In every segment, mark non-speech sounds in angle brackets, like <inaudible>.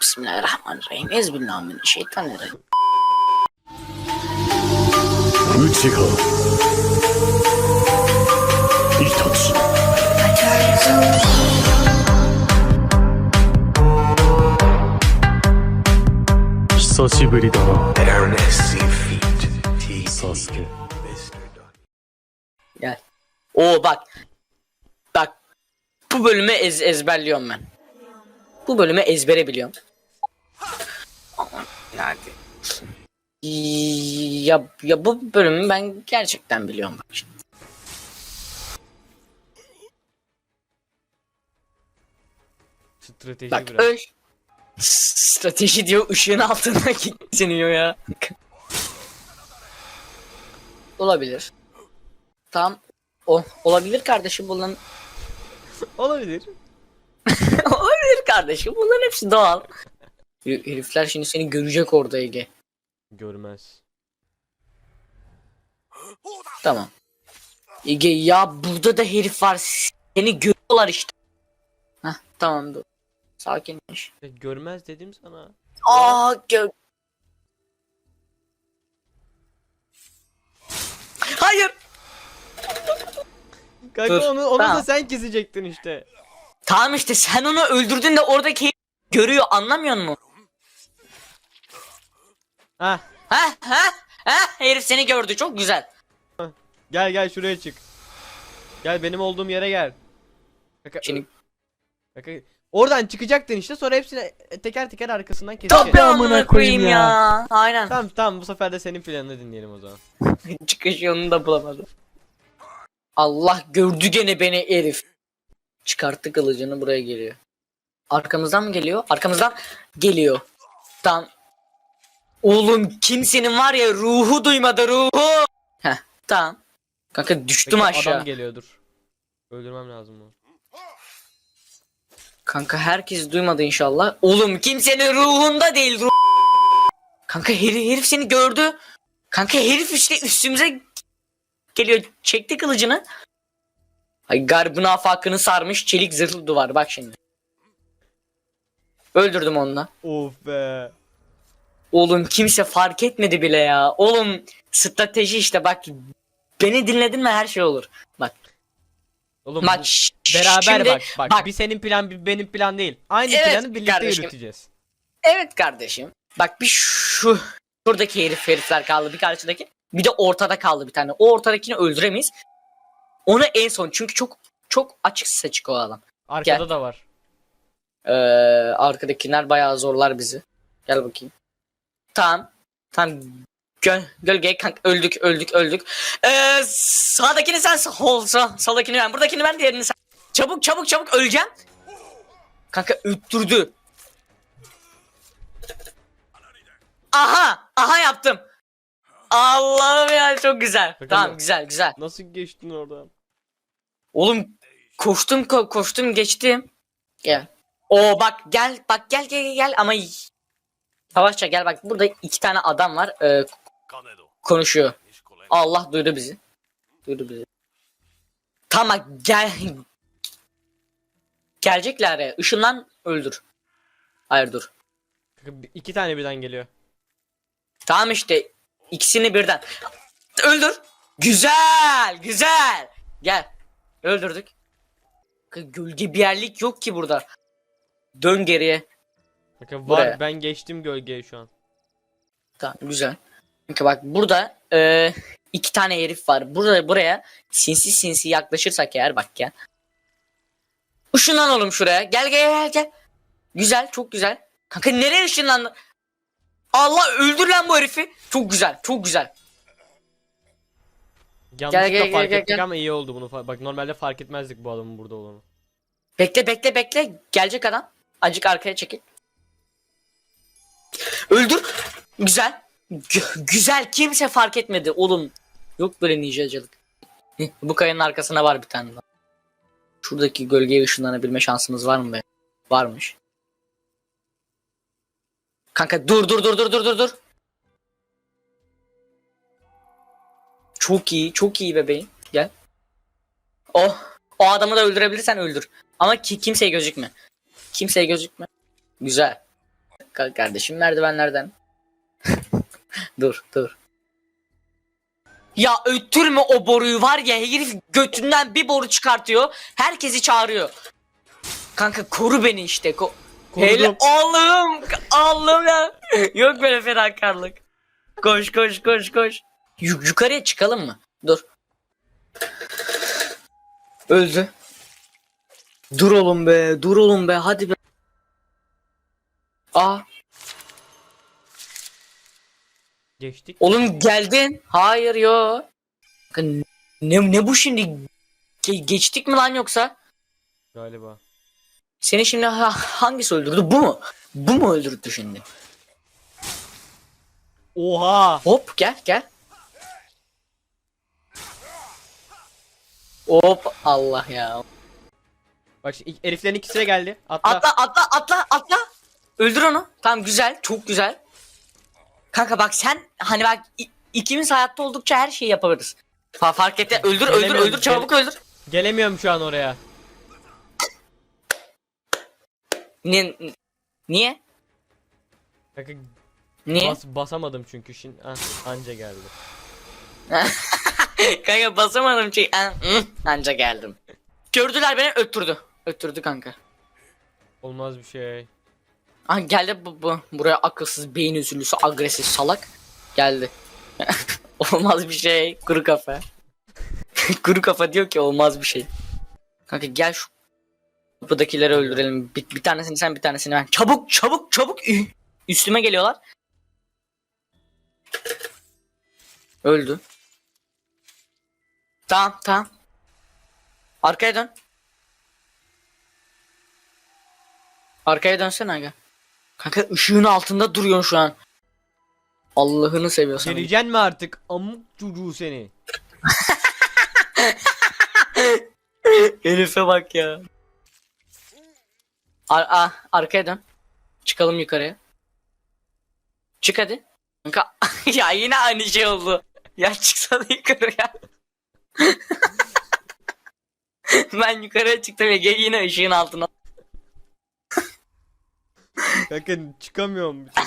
Bismillahirrahmanirrahim. Ezbillahimineşşeytanirrahim. Uchi ga itatsu. Hisashiburi da na. Sasuke. Gel. Oo bak. Bak. Bu bölümü ez ezberliyorum ben. Bu bölümü ezbere biliyorum. Yani. Ya, ya bu bölümü ben gerçekten biliyorum bak şimdi. Strateji Bak biraz. öl. Strateji diyor ışığın altına <laughs> gitsiniyor ya. Olabilir. Tamam. O olabilir kardeşim bunların Olabilir. Kardeşim bunların hepsi doğal. Her- Herifler şimdi seni görecek orada Ege. Görmez. Tamam. Ege ya burada da herif var. Seni görüyorlar işte. Heh tamam dur. Sakinleş. Ya görmez dedim sana. Aa gö... Hayır. Kanka Dur, onu, onu da tamam. sen kesecektin işte. Tamam işte sen onu öldürdün de oradaki görüyor anlamıyor musun? Ha Ha ha ha herif seni gördü çok güzel. gel gel şuraya çık. Gel benim olduğum yere gel. Kanka, Şimdi kanka, oradan çıkacaktın işte sonra hepsini teker teker arkasından keseceksin. Tabii amına koyayım ya. Aynen. Tamam tamam bu sefer de senin planını dinleyelim o zaman. <laughs> Çıkış yolunu da bulamadım. Allah gördü gene beni herif. Çıkarttı kılıcını buraya geliyor. Arkamızdan mı geliyor? Arkamızdan geliyor. Tam. Oğlum kimsenin var ya ruhu duymadı ruhu. Heh tamam. Kanka düştüm Bekle, aşağı. Adam geliyordur. Öldürmem lazım onu. Kanka herkes duymadı inşallah. Oğlum kimsenin ruhunda değil ruh. Kanka herif, herif seni gördü. Kanka herif işte üstümüze geliyor. Çekti kılıcını. Ay garbın afakını sarmış çelik zırhlı duvar bak şimdi. Öldürdüm onunla. Of be. Oğlum kimse fark etmedi bile ya. Oğlum strateji işte bak. Beni dinledin mi her şey olur. Bak. Oğlum Bak beraber şimdi- bak, bak bak. bir senin plan bir benim plan değil. Aynı Evet, planı birlikte kardeşim. yürüteceğiz. Evet kardeşim. Bak bir şu şuradaki herif herifler kaldı bir karşıdaki. Bir de ortada kaldı bir tane. O ortadakini öldüremeyiz. Onu en son çünkü çok çok açık seçik o adam. Arkada Gel. da var. Ee, arkadakiler bayağı zorlar bizi. Gel bakayım. Tamam. Tamam. Göl, gölge kanka öldük öldük öldük. Ee, sağdakini sen sol, soldakini ben buradakini ben diğerini sen. Çabuk çabuk çabuk öleceğim. Kanka öttürdü. Aha aha yaptım. Allah'ım ya çok güzel. Bakın tamam güzel güzel. Nasıl geçtin oradan? Oğlum koştum ko- koştum geçtim. Gel. Oo bak gel bak gel gel gel, gel ama Yavaşça gel bak burada iki tane adam var e, konuşuyor. Allah duydu bizi. Duydu bizi. Tamam gel. Gelecekler ya. Işınlan öldür. Hayır dur. İki tane birden geliyor. Tamam işte ikisini birden. Öldür. Güzel, güzel. Gel. Öldürdük. Gölge bir yerlik yok ki burada. Dön geriye. Kanka var Buraya. ben geçtim gölgeye şu an. Tamam güzel. Çünkü bak burada e, iki tane herif var. Burada buraya sinsi sinsi yaklaşırsak eğer bak gel. Işınlan oğlum şuraya. Gel gel gel gel. Güzel çok güzel. Kanka nereye ışınlandın? Allah öldür lan bu herifi. Çok güzel çok güzel. Yanlışlıkla gel, fark gel, ettik gel. ama iyi oldu bunu. fa- Bak normalde fark etmezdik bu adamın burada olduğunu. Bekle bekle bekle. Gelecek adam. Acık arkaya çekil. Öldür. Güzel. Gü- güzel. Kimse fark etmedi oğlum. Yok böyle ninjacılık. Heh, Bu kayanın arkasına var bir tane daha. Şuradaki gölgeye ışınlanabilme şansımız var mı be? Varmış. Kanka dur dur dur dur dur dur dur. Çok iyi, çok iyi bebeğim. Gel. Oh, o adamı da öldürebilirsen öldür. Ama ki kimseye gözükme. Kimseye gözükme. Güzel. Kalk kardeşim merdivenlerden. <laughs> dur dur. Ya öttürme o boruyu var ya herif götünden bir boru çıkartıyor. Herkesi çağırıyor. Kanka koru beni işte. Ko Hele Korudum. Allah'ım Allah'ım ya. Yok böyle fedakarlık. Koş koş koş koş. Yu- yukarıya çıkalım mı? Dur. Öldü. Dur oğlum be, dur oğlum be, hadi be. Aa, Geçtik. oğlum geldin. Hayır yo. Bakın ne ne bu şimdi? Ge- geçtik mi lan yoksa? Galiba. Seni şimdi ha- hangisi öldürdü? Bu mu? Bu mu öldürdü şimdi? Oha. Hop gel gel. Hop Allah ya. Bak şimdi ilk- heriflerin ikisi de geldi. Atla. Atla atla atla atla. Öldür onu. Tamam güzel çok güzel. Kanka bak sen hani bak i- ikimiz hayatta oldukça her şeyi yapabiliriz. Fa fark et. Öldür öldür Gelemiyorum, öldür çabuk öldür. Gelemiyorum şu an oraya. Niye? Niye? Kanka Niye? bas, basamadım çünkü şimdi. Ah, anca geldi. <laughs> <laughs> kanka basamadım çünkü. Ah, hı, Anca geldim. Gördüler beni öttürdü. Öttürdü kanka. Olmaz bir şey. Ah geldi bu, bu. Buraya akılsız beyin üzüllüsü agresif salak. Geldi. <laughs> olmaz bir şey. Kuru kafa. <laughs> Kuru kafa diyor ki olmaz bir şey. Kanka gel şu kapıdakileri öldürelim. Bir, bir tanesini sen bir tanesini ben. Çabuk çabuk çabuk. Üstüme geliyorlar. Öldü. Tamam tamam. Arkaya dön. Arkaya dönsene aga. Kanka ışığın altında duruyorsun şu an. Allah'ını seviyorsan. Geleceksin mi artık? Amuk çocuğu seni. <laughs> Herife bak ya. Ar a arkaya dön. Çıkalım yukarıya. Çık hadi. Kanka <laughs> ya yine aynı şey oldu. Ya çıksana yukarıya. <laughs> ben yukarıya çıktım Ege yine ışığın altına. Kanka çıkamıyorum bir türlü.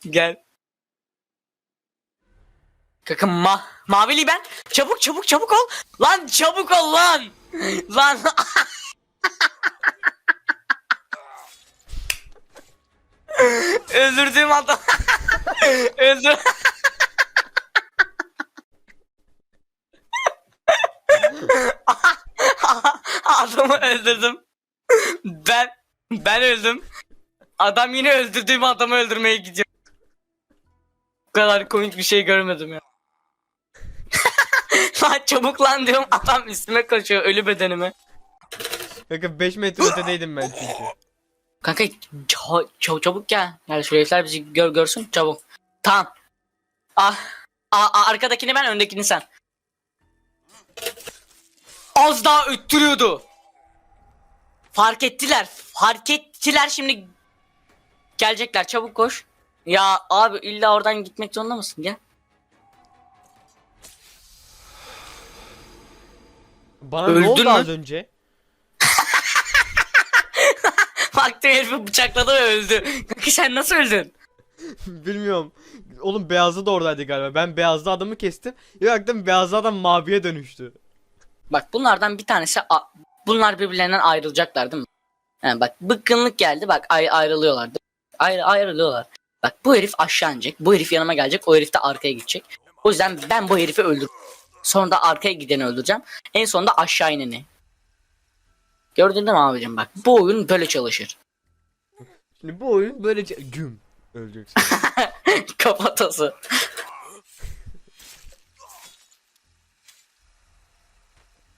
<laughs> Gel. Kanka ma mavili ben. Çabuk çabuk çabuk ol. Lan çabuk ol lan. Lan. <laughs> Öldürdüğüm adam. Öldür. Adamı öldürdüm. Ben ben öldüm. Adam yine öldürdüğüm adamı öldürmeye gidiyor. Bu kadar komik bir şey görmedim ya. <laughs> lan çabuk lan diyorum adam üstüme koşuyor ölü bedenime. Kanka 5 metre ötedeydim ben çünkü. Kanka ça- ça- çabuk gel. Yani şu herifler bizi gör görsün çabuk. Tamam. Ah. A- a- arkadakini ben öndekini sen. Az daha öttürüyordu. Fark ettiler. Fark ettiler şimdi. Gelecekler çabuk koş. Ya abi illa oradan gitmek zorunda mısın? Gel. Bana Öldün ne oldu mü? az önce? <laughs> Baktım herifi bıçakladı ve öldü. Kanka sen nasıl öldün? <laughs> Bilmiyorum. Oğlum beyazlı da oradaydı galiba. Ben beyazlı adamı kestim. Bir baktım beyazlı adam maviye dönüştü. Bak bunlardan bir tanesi a- bunlar birbirlerinden ayrılacaklar değil mi? Yani bak bıkkınlık geldi bak ay- ayrılıyorlar. Ayrı ayrılıyorlar. Bak bu herif aşağı inecek. Bu herif yanıma gelecek. O herif de arkaya gidecek. O yüzden ben bu herifi öldür. Sonra da arkaya gideni öldüreceğim. En sonunda aşağı ineni. Gördün değil mi abicim bak. Bu oyun böyle çalışır. Şimdi bu oyun böylece güm öleceksin. <laughs> Kafatası.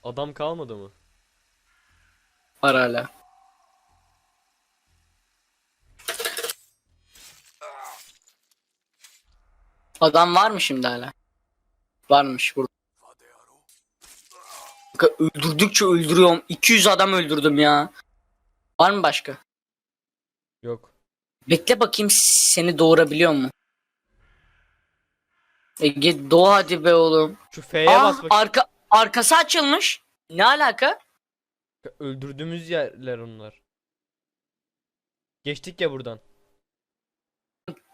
Adam kalmadı mı? Var hala. Adam var mı şimdi hala? Varmış burada. Öldürdükçe öldürüyorum. 200 adam öldürdüm ya. Var mı başka? Yok. Bekle bakayım seni doğurabiliyor mu? Ege doğ hadi be oğlum. Şu F'ye Aa, bas bak. arka, arkası açılmış. Ne alaka? Öldürdüğümüz yerler onlar. Geçtik ya buradan.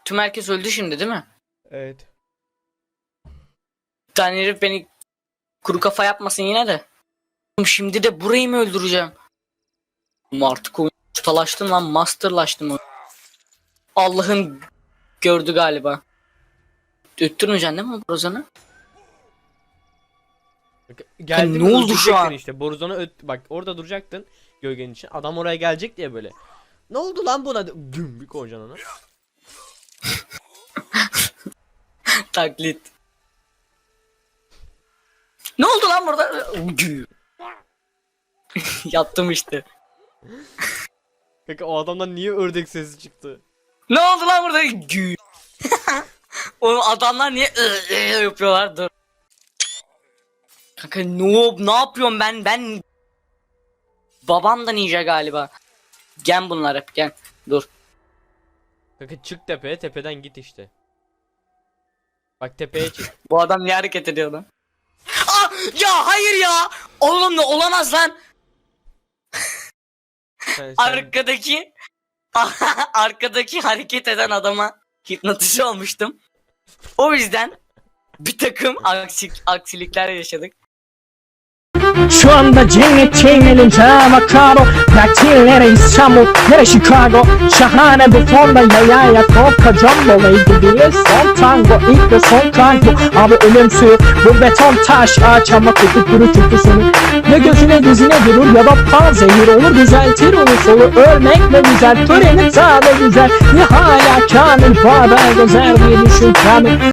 Tüm herkes öldü şimdi değil mi? Evet. Bir tane herif beni kuru kafa yapmasın yine de. Şimdi de burayı mı öldüreceğim? Ama Artık oyun ustalaştım lan masterlaştım. oyun. Allah'ın gördü galiba. Öttürmeyeceksin değil mi Brozan'ı? Geldi ne mi oldu şu an? işte. Borzan'ı öt bak orada duracaktın gölgenin için. Adam oraya gelecek diye böyle. Ne oldu lan buna? Güm bir koyacaksın ona. <laughs> Taklit. Ne oldu lan burada? <laughs> Yaptım işte. Kanka o adamdan niye ördek sesi çıktı? Ne oldu lan burada? Gü. <laughs> o adamlar niye yapıyorlar? Dur. Kanka ne ne yapıyorum ben? Ben babam da ninja galiba. Gel bunlar hep gel. Dur. Kanka çık tepeye tepeden git işte. Bak tepeye çık. <laughs> Bu adam niye hareket ediyor lan? Aa, ya hayır ya. Oğlum ne olamaz lan. Sen, <laughs> sen- Arkadaki <laughs> arkadaki hareket eden adama hipnotize olmuştum. O yüzden bir takım aksi, aksilikler yaşadık. Şu anda cennetteyim elimde avokado Daktillere İstanbul, nere Chicago. Şahane bir fonda yayaya Topka jumbo gibi son tango ilk ve son tango. Abi ölüm suyu bu beton taş Ağaç ama kutu kuru çünkü sonu Ne gözüne dizine durur ya da pan zehir olur Düzeltir onu solu. Ölmek ne güzel Töreni sade güzel. Ni hala kamil Baba gezer diye düşün kamil